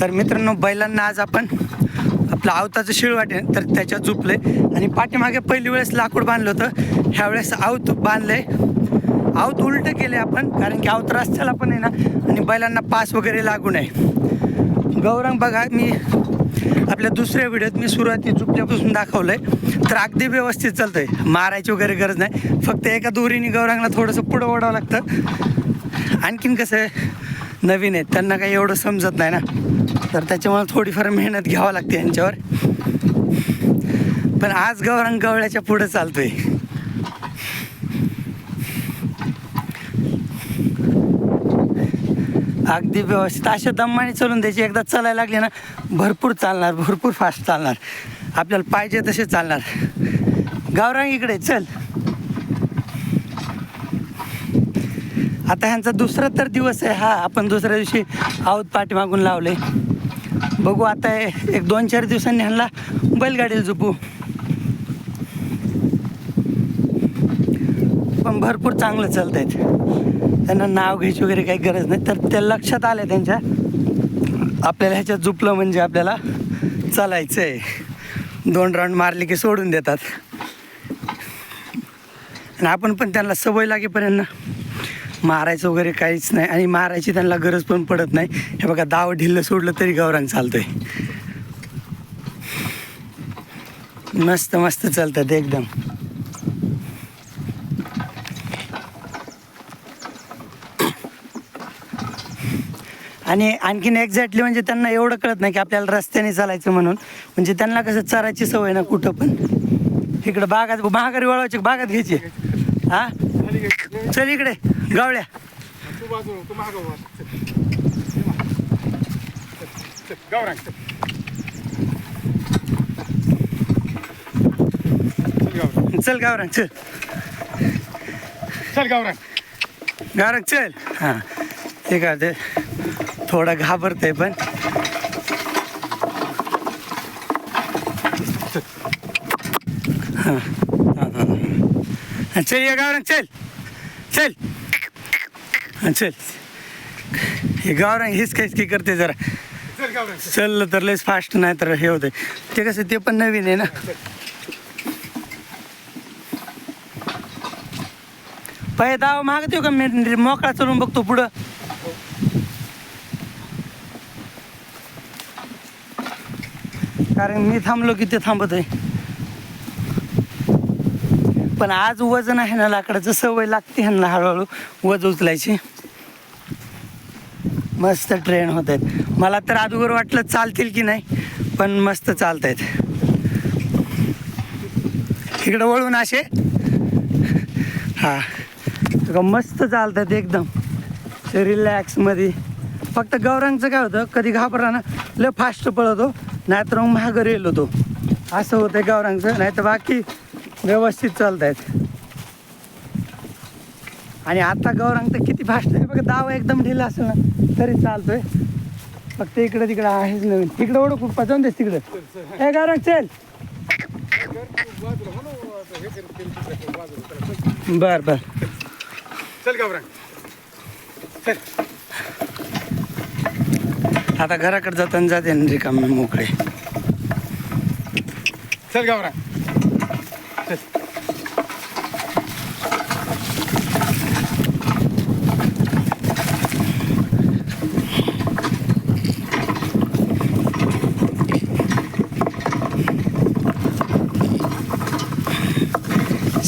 तर मित्रांनो बैलांना आज आपण आपलं आवताचं शिळ वाटे तर त्याच्यात आहे आणि पाठीमागे पहिली वेळेस लाकूड बांधलं होतं. ह्यावेळेस आवत बांधलंय. आवत उलट केले आपण कारण की आवत रस्त्याला पण आहे ना आणि बैलांना पास वगैरे लागू नये. गौरंग बघा मी आपल्या दुसऱ्या व्हिडिओत मी सुरुवाती झुपल्यापासून दाखवलंय. तर अगदी व्यवस्थित चालतंय. मारायची वगैरे गरज नाही. फक्त एका दोरीने गौरांगला थोडंसं पुढं ओढावं लागतं. आणखीन कसं आहे? नवीन आहेत. त्यांना काही एवढं समजत नाही ना. तर त्याच्यामुळे थोडीफार मेहनत घ्यावं लागते यांच्यावर. पण आज गौरांग गवळ्याच्या पुढं चालतोय. अगदी व्यवस्थित. अशा दम्माने चालून द्यायची. एकदा चालायला लागली ना भरपूर चालणार भरपूर फास्ट चालणार. आपल्याला पाहिजे तसे चालणार. गावरांग इकडे चल. आता ह्यांचा दुसरा तर दिवस आहे. हा आपण दुसऱ्या दिवशी आहोत पाठीमागून लावले. बघू आता एक दोन चार दिवसांनी ह्यांना बैलगाडीला झोपू. पण भरपूर चांगलं चालत आहेत त्यांना नाव घ्यायची वगैरे काही गरज नाही. तर त्या लक्षात आल्या त्यांच्या. आपल्याला ह्याच्यात झुपलं म्हणजे आपल्याला चालायचं आहे दोन राऊंड मारले की सोडून देतात. आणि आपण पण त्यांना सवय लागेपर्यंत मारायचं वगैरे काहीच नाही. आणि मारायची त्यांना गरज पण पडत नाही. हे बघा दाव ढिल्लं सोडलं तरी गौरांग चालतोय. मस्त मस्त चालतात एकदम. आणि आणखीन एक्झॅक्टली म्हणजे त्यांना एवढं कळत नाही की आपल्याला रस्त्याने चालायचं म्हणून. म्हणजे त्यांना कसं चरायची सवय ना कुठं पण. इकडं बागात महागारी वळवायची बागात घ्यायची. हा? चल इकडे. गावळ्या. तू बाजू तू मागं वर. चल. गावरांग चल. चल गावरान. गावरांग चल. हां. ते काय ते थोडं घाबरतंय पण. हां. हां हां चल ये गावरांग चल. चल. चल. हे गावरांग हेच काहीच की करते जरा. चल तर लयच फास्ट नाही तर हे होतंय. ते कसं ते पण नवीन आहे ना? पहिले दाव मागत का मी? मोकळा चलून बघतो पुढं. कारण मी थांबलो की ते थांबत आहे पण आज वजन आहे ना लाकडाचं सवय लागते ह्यांना हळूहळू. वज उचलायची. मस्त ट्रेन होत आहेत. मला तर अगोदर वाटलं चालतील की नाही पण मस्त चालत आहेत. इकडं वळून असे. हा. मस्त चालत आहेत एकदम. रिलॅक्समध्ये फक्त गौरांगचं काय होतं कधी घाबरा ना लय फास्ट पळतो नाहीतर मग महागर येलो तो असं होतं गौरांगचं नाही तर बाकी व्यवस्थित चालत आहेत. आणि आता गौरांग तर किती फास्ट आहे. बघा दावा एकदम ढिला असेल ना तरी चालतोय. फक्त इकडे तिकडे आहेच नवीन. तिकडे ओढू खूप जाऊन देस तिकडे. हे गौरांग चल. बर बर. चल चल. आता घराकडे जाताना जाते रिकामे मोकळे. चल गावरान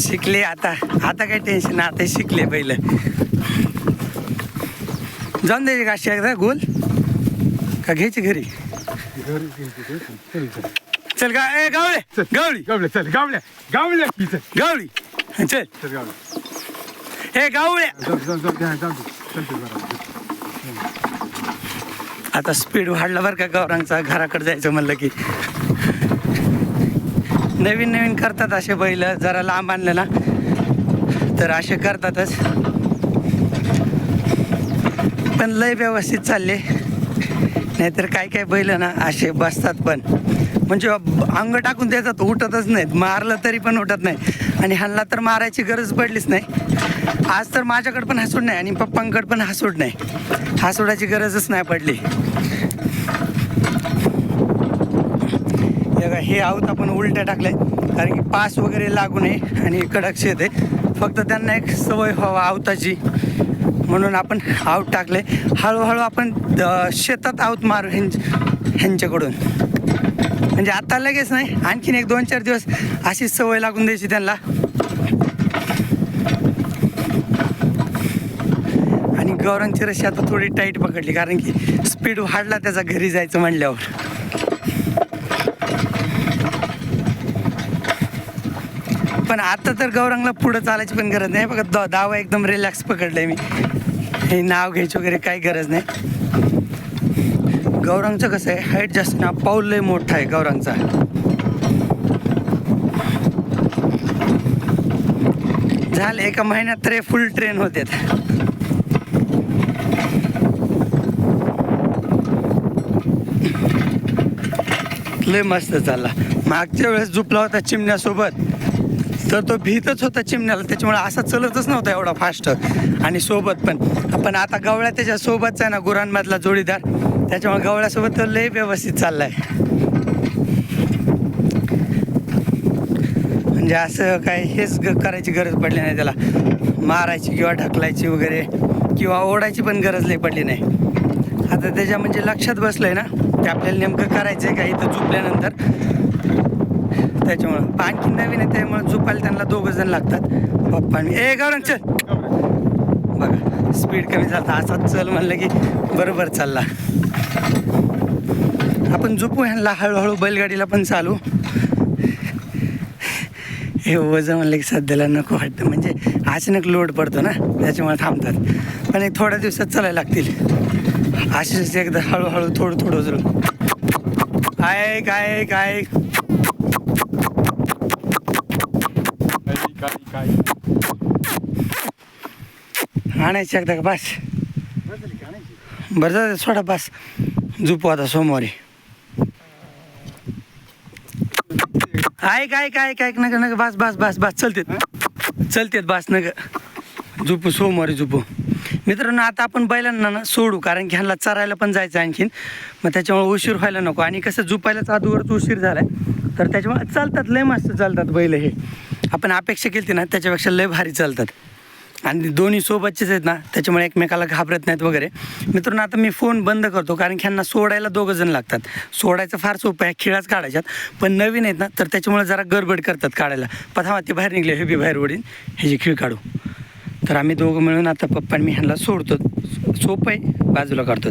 शिकले आता. आता काही टेन्शन नाही आता शिकले पहिलं. जाऊन द्यायची का अशी एकदा गोल. का घ्यायची घरी? चल गा ए गावळे गावळी. गावल्या चल गावल्या गावल्या की चल. गावळी. चल. चल गावल्या हे गावळे. जाऊ जाऊ जाऊ जाऊ जाऊ चल चल बरं आता स्पीड वाढला बरं का गौरांगचा. घराकडे जायचं म्हणलं की. नवीन नवीन करतात असे बैल जरा लांब आणलं ना. तर असे करतातच. पण लय व्यवस्थित चालले. नाहीतर काय काय बैल ना असे बसतात पण. म्हणजे अंग टाकून देतात उठतच नाहीत. मारलं तरी पण उठत नाही. आणि हल्ला तर मारायची गरज पडलीच नाही. आज तर माझ्याकडे पण हसूड नाही आणि पप्पांकडे पण हसूड नाही. हसुडाची गरजच नाही पडली. बघा, हे आऊत आपण उलट्या टाकले कारण की पास वगैरे लागू नये आणि कडक शेत आहे. फक्त त्यांना एक सवय व्हावा आवताची. म्हणून आपण आऊत टाकले हळूहळू आपण शेतात आऊत मारू ह्यां ह्यांच्याकडून. म्हणजे आता लगेच नाही आणखीन एक दोन चार दिवस अशीच सवय लागून द्यायची त्यांना. आणि गौरांची रशी आता थोडी टाईट पकडली कारण की स्पीड वाढला त्याचा घरी जायचं म्हणल्यावर. पण आता तर गौरंगला पुढं चालायची पण गरज नाही. बघा दा- दावा एकदम रिलॅक्स पकडलाय मी. हे नाव घ्यायची वगैरे काही गरज नाही. गौरंगचं कसं आहे? हाईट जास्त ना पाऊल लय मोठा आहे गौरंगचा. झालं एका महिन्यात तर फुल ट्रेन होते लय मस्त चालला. मागच्या वेळेस झुपला होता चिमण्यासोबत. तर तो भीतच होता चिमण्याला. त्याच्यामुळे असा चलतच नव्हता एवढा फास्ट आणि सोबत पण. पण आता गवळ्या त्याच्या सोबतचा आहे ना गुरांमधला जोडीदार. त्याच्यामुळे गवळ्यासोबत तो लय व्यवस्थित चाललाय. म्हणजे असं काय हेच ग- करायची गरज पडली नाही त्याला. मारायची किंवा ढकलायची वगैरे किंवा ओढायची पण गरज लई पडली नाही. आता त्याच्या म्हणजे लक्षात बसलंय ना ते आपल्याला नेमकं करायचं आहे का इथं चुकल्यानंतर त्याच्यामुळं. आणखी नवीन आहे त्यामुळे झोपायला त्यांना दोघं जण लागतात. पप्पा आणि ए गौरंग चल. बघा स्पीड कमी झाला. असा चल म्हणलं की बरोबर चालला. आपण झोपू ह्यांना. हळूहळू बैलगाडीला पण चालू. हे वजन म्हणलं की सध्याला नको वाटतं. म्हणजे अचानक लोड पडतो ना त्याच्यामुळे थांबतात. पण एक थोड्या दिवसात चालायला लागतील. अशीच एकदा हळूहळू थोडं थोडं उचलू काय काय काय काय? आणायची एकदा का बस. बरं जा सोडा बस. झोपू आता सोमवारी. ऐक ऐक ऐक ऐक नका नका बस बस बस बस चलतेत चलतेत बस नका झोपू सोमवारी झोपू. मित्रांनो आता आपण बैलांना ना सोडू कारण की ह्यांना चरायला पण जायचं आणखीन. मग त्याच्यामुळे उशीर व्हायला नको. आणि कसं झोपायलाच अदूवरच उशीर झालाय. तर त्याच्यामुळे चालतात लय मस्त चालतात बैल हे. आपण अपेक्षा केली ना त्याच्यापेक्षा लय भारी चालतात. आणि दोन्ही सोबतचेच आहेत ना त्याच्यामुळे एकमेकाला घाबरत नाहीत वगैरे. मित्रांनो आता मी फोन बंद करतो कारण की ह्यांना सोडायला दोघं जण लागतात. सोडायचं फार सोपं आहे खिळाच काढायच्यात. पण नवीन आहेत ना तर त्याच्यामुळे जरा गडबड करतात काढायला. पथावा ते बाहेर निघले हे बी बाहेर ओढीन. ह्याची खिळ काढू. तर आम्ही दोघं मिळून आता पप्पा आणि मी ह्यांना सोडतो. सोपं आहे बाजूला काढतो.